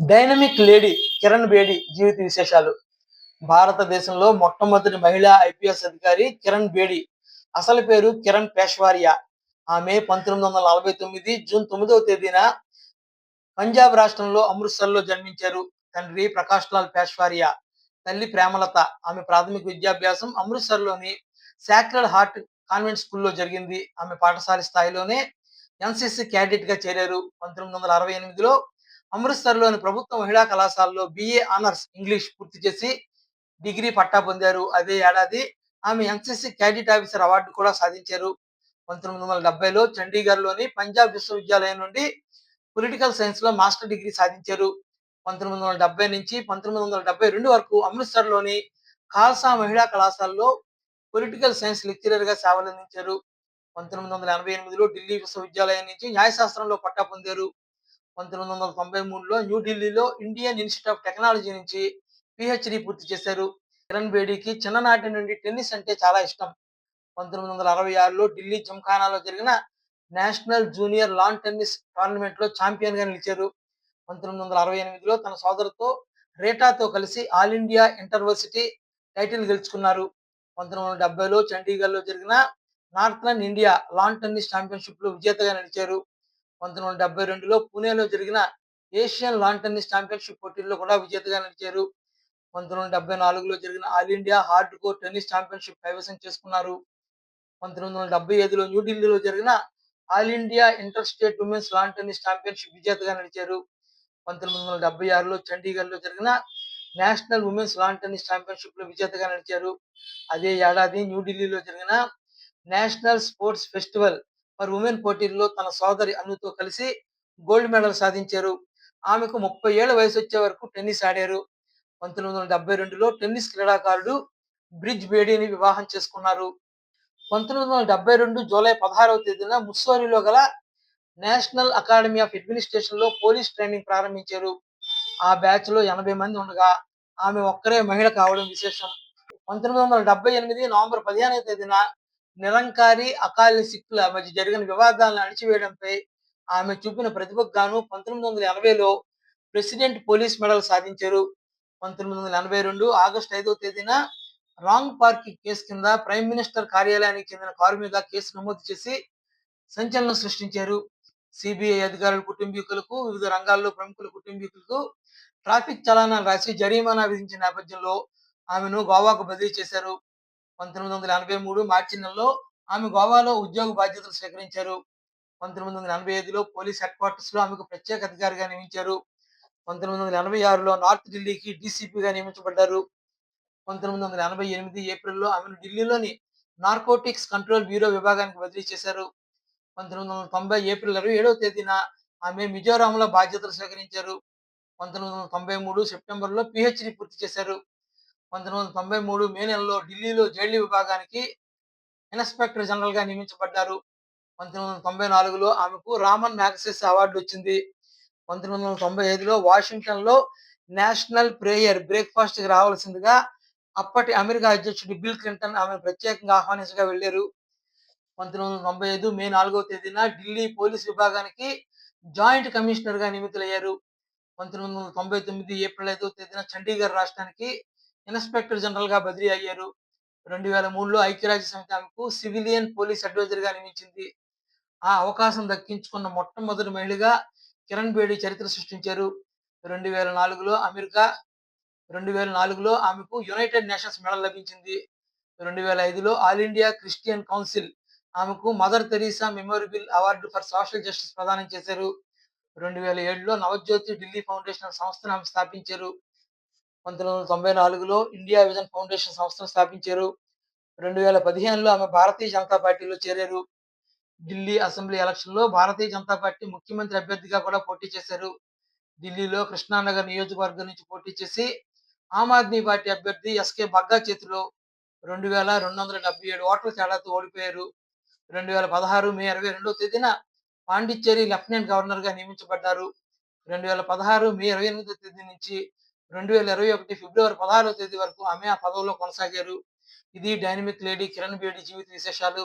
Dynamic lady Kiran Bedi జీవిత విశేషాలు. భారతదేశంలో మొట్టమొదటి మహిళా ఐపీఎస్ అధికారి కిరణ్ బేడి. అసలు పేరు కిరణ్ పేష్వారియా. ఆమె పంతొమ్మిది వందల నలభై తొమ్మిది జూన్ తొమ్మిదవ తేదీన పంజాబ్ రాష్ట్రంలో అమృత్సర్లో జన్మించారు. తండ్రి ప్రకాష్ లాల్ పేష్వారియా. తల్లి ప్రేమలత. ఆమె ప్రాథమిక విద్యాభ్యాసం అమృత్సర్లోని సాక్రల్ హార్ట్ కాన్వెంట్ స్కూల్లో జరిగింది. ఆమె పాఠశాల స్థాయిలోనే ఎన్సిసి క్యాడెట్గా చేరారు. పంతొమ్మిది వందల అరవై ఎనిమిదిలో అమృత్సర్లోని ప్రభుత్వ మహిళా కళాశాలలో బిఏ ఆనర్స్ ఇంగ్లీష్ పూర్తి చేసి డిగ్రీ పట్టా పొందారు. అదే ఏడాది ఆమె ఎన్సిసి క్యాడెట్ ఆఫీసర్ అవార్డు కూడా సాధించారు. పంతొమ్మిది వందల డెబ్బైలో చండీగఢ్లోని పంజాబ్ విశ్వవిద్యాలయం నుండి పొలిటికల్ సైన్స్లో మాస్టర్ డిగ్రీ సాధించారు. పంతొమ్మిది వందల డెబ్బై నుంచి పంతొమ్మిది వందల డెబ్బై రెండు వరకు అమృత్సర్లోని ఖాల్సా మహిళా కళాశాలలో పొలిటికల్ సైన్స్ లెక్చరర్గా సేవలందించారు. పంతొమ్మిది వందల ఎనభై ఎనిమిదిలో ఢిల్లీ విశ్వవిద్యాలయం నుంచి న్యాయశాస్త్రంలో పట్టా పొందారు. పంతొమ్మిది వందల తొంభై మూడులో న్యూఢిల్లీలో ఇండియన్ ఇన్స్టిట్యూట్ ఆఫ్ టెక్నాలజీ నుంచి పిహెచ్డి పూర్తి చేశారు. కిరణ్ బేడీకి చిన్ననాటి నుండి టెన్నిస్ అంటే చాలా ఇష్టం. పంతొమ్మిది వందల అరవై ఆరులో ఢిల్లీ జంఖానాలో జరిగిన నేషనల్ జూనియర్ లాన్ టెన్నిస్ టోర్నమెంట్లో ఛాంపియన్గా నిలిచారు. పంతొమ్మిది వందల అరవై ఎనిమిదిలో తన సోదరుతో రేటాతో కలిసి ఆల్ ఇండియా ఇంటర్వర్సిటీ టైటిల్ గెలుచుకున్నారు. పంతొమ్మిది వందల డెబ్బైలో చండీగఢ్లో జరిగిన నార్థన్ ఇండియా లాన్ టెన్నిస్ ఛాంపియన్షిప్లో విజేతగా నిలిచారు. పంతొమ్మిది వందల డెబ్బై రెండులో పూణేలో జరిగిన ఏషియన్ లాన్ టెన్నిస్ ఛాంపియన్షిప్ పోటీల్లో కూడా విజేతగా నిలిచారు. పంతొమ్మిది వందల డెబ్బై నాలుగులో జరిగిన all India hard court tennis championship కైవసం చేసుకున్నారు. పంతొమ్మిది వందల డెబ్బై ఐదులో న్యూఢిల్లీలో జరిగిన all India inter state women's lawn tennis championship విజేతగా నడిచారు పంతొమ్మిది వందల డెబ్బై ఆరులో చండీగఢ్లో జరిగిన నేషనల్ ఉమెన్స్ లాన్ టెన్నిస్ ఛాంపియన్షిప్లో విజేతగా నడిచారు అదే ఏడాది న్యూఢిల్లీలో జరిగిన national sports festival for women పోటీల్లో తన సోదరి అనుతో కలిసి గోల్డ్ మెడల్ సాధించారు. ఆమెకు ముప్పై ఏళ్ళ వయసు వచ్చే వరకు టెన్నిస్ ఆడారు. పంతొమ్మిది వందల డెబ్బై రెండులో టెన్నిస్ క్రీడాకారుడు బ్రిడ్జ్ బేడీని వివాహం చేసుకున్నారు. పంతొమ్మిది వందల డెబ్బై రెండు జూలై పదహారవ తేదీన ముస్సోరిలో గల నేషనల్ అకాడమీ ఆఫ్ అడ్మినిస్ట్రేషన్లో పోలీస్ ట్రైనింగ్ ప్రారంభించారు. ఆ బ్యాచ్లో ఎనభై మంది ఉండగా ఆమె ఒక్కరే మహిళ కావడం విశేషం. పంతొమ్మిది వందల డెబ్బై ఎనిమిది నవంబర్ పదిహేనవ తేదీన నిరంకారి అకాలి సిక్కుల మధ్య జరిగిన వివాదాలను అణిచివేయడంపై ఆమె చూపిన ప్రతిభకు గాను పంతొమ్మిది వందల ఎనభైలో ప్రెసిడెంట్ పోలీస్ మెడల్ సాధించారు. పంతొమ్మిది వందల ఎనభై రెండు ఆగస్టు ఐదవ తేదీన రాంగ్ పార్కింగ్ కేసు కింద ప్రైమ్ మినిస్టర్ కార్యాలయానికి చెందిన కారు మీద కేసు నమోదు చేసి సంచలనం సృష్టించారు. సిబిఐ అధికారుల కుటుంబీకులకు వివిధ రంగాల్లో ప్రముఖుల కుటుంబీకులకు ట్రాఫిక్ చలానాలు రాసి జరిమానా విధించిన నేపథ్యంలో ఆమెను గోవాకు బదిలీ చేశారు. పంతొమ్మిది వందల ఎనభై మూడు మార్చి నెలలో ఆమె గోవాలో ఉద్యోగ బాధ్యతలు స్వీకరించారు. పంతొమ్మిది వందల ఎనభై ఐదులో పోలీస్ హెడ్ క్వార్టర్స్లో ఆమెకు ప్రత్యేక అధికారిగా నియమించారు. పంతొమ్మిది వందల ఎనభై ఆరులో నార్త్ ఢిల్లీకి డీసీపీగా నియమించబడ్డారు. పంతొమ్మిది వందల ఎనభై ఎనిమిది ఏప్రిల్లో ఆమెను ఢిల్లీలోని నార్కోటిక్స్ కంట్రోల్ బ్యూరో విభాగానికి బదిలీ చేశారు. పంతొమ్మిది వందల తొంభై ఏప్రిల్ ఇరవై ఏడవ తేదీన ఆమె మిజోరాంలో బాధ్యతలు స్వీకరించారు. పంతొమ్మిది వందల తొంభై మూడు సెప్టెంబర్లో పిహెచ్డి పూర్తి చేశారు. పంతొమ్మిది వందల తొంభై మూడు మే నెలలో ఢిల్లీలో జైళ్ళ విభాగానికి ఇన్స్పెక్టర్ జనరల్గా నియమించబడ్డారు. పంతొమ్మిది వందల తొంభై నాలుగులో ఆమెకు రామన్ మ్యాగసెస్ అవార్డు వచ్చింది. పంతొమ్మిది వందల తొంభై ఐదులో వాషింగ్టన్లో నేషనల్ ప్రేయర్ బ్రేక్ఫాస్ట్కి రావాల్సిందిగా అప్పటి అమెరికా అధ్యక్షుడు బిల్ క్లింటన్ ఆమెను ప్రత్యేకంగా ఆహ్వానించగా వెళ్ళారు. పంతొమ్మిది వందల తొంభై ఐదు మే నాలుగవ తేదీన ఢిల్లీ పోలీస్ విభాగానికి జాయింట్ కమిషనర్గా నియమితులయ్యారు. పంతొమ్మిది వందల తొంభై తొమ్మిది ఏప్రిల్ ఐదవ తేదీన చండీగఢ్ రాష్ట్రానికి ఇన్స్పెక్టర్ జనరల్గా బదిలీ అయ్యారు. రెండు వేల మూడులో ఐక్యరాజ్య సమితి ఆమెకు సివిలియన్ పోలీస్ అడ్వైజర్గా నియమించింది. ఆ అవకాశం దక్కించుకున్న మొట్టమొదటి మహిళగా కిరణ్ బేడి చరిత్ర సృష్టించారు. రెండు వేల నాలుగులో అమెరికా రెండు వేల నాలుగులో ఆమెకు యునైటెడ్ నేషన్స్ మెడల్ లభించింది. రెండు వేల ఐదులో ఆల్ ఇండియా క్రిస్టియన్ కౌన్సిల్ ఆమెకు Mother Teresa memorable award for social justice ప్రదానం చేశారు. రెండు వేల ఏడులో నవజ్యోతి ఢిల్లీ ఫౌండేషన్ సంస్థను ఆమె స్థాపించారు. పంతొమ్మిది వందల తొంభై నాలుగులో ఇండియా విజన్ ఫౌండేషన్ సంస్థను స్థాపించారు. రెండు వేల పదిహేనులో ఆమె భారతీయ జనతా పార్టీలో చేరారు. ఢిల్లీ అసెంబ్లీ ఎలక్షన్లో భారతీయ జనతా పార్టీ ముఖ్యమంత్రి అభ్యర్థిగా కూడా పోటీ చేశారు. ఢిల్లీలో కృష్ణానగర్ నియోజకవర్గం నుంచి పోటీ చేసి ఆమ్ ఆద్మీ పార్టీ అభ్యర్థి ఎస్కే బగ్గా చేతిలో రెండు వేల రెండు వందల డెబ్బై ఏడు ఓట్ల తేడాతో ఓడిపోయారు. రెండు వేల పదహారు మే ఇరవై రెండవ తేదీన పాండిచ్చేరి లెఫ్టినెంట్ గవర్నర్గా నియమించబడ్డారు. రెండు వేల పదహారు మే ఇరవై ఎనిమిదో తేదీ నుంచి రెండు వేల ఇరవై ఒకటి ఫిబ్రవరి పదహారవ తేదీ వరకు ఆమె ఆ పదవిలో కొనసాగారు. ఇది డైనమిక్ లేడీ కిరణ్ బేడి జీవిత విశేషాలు.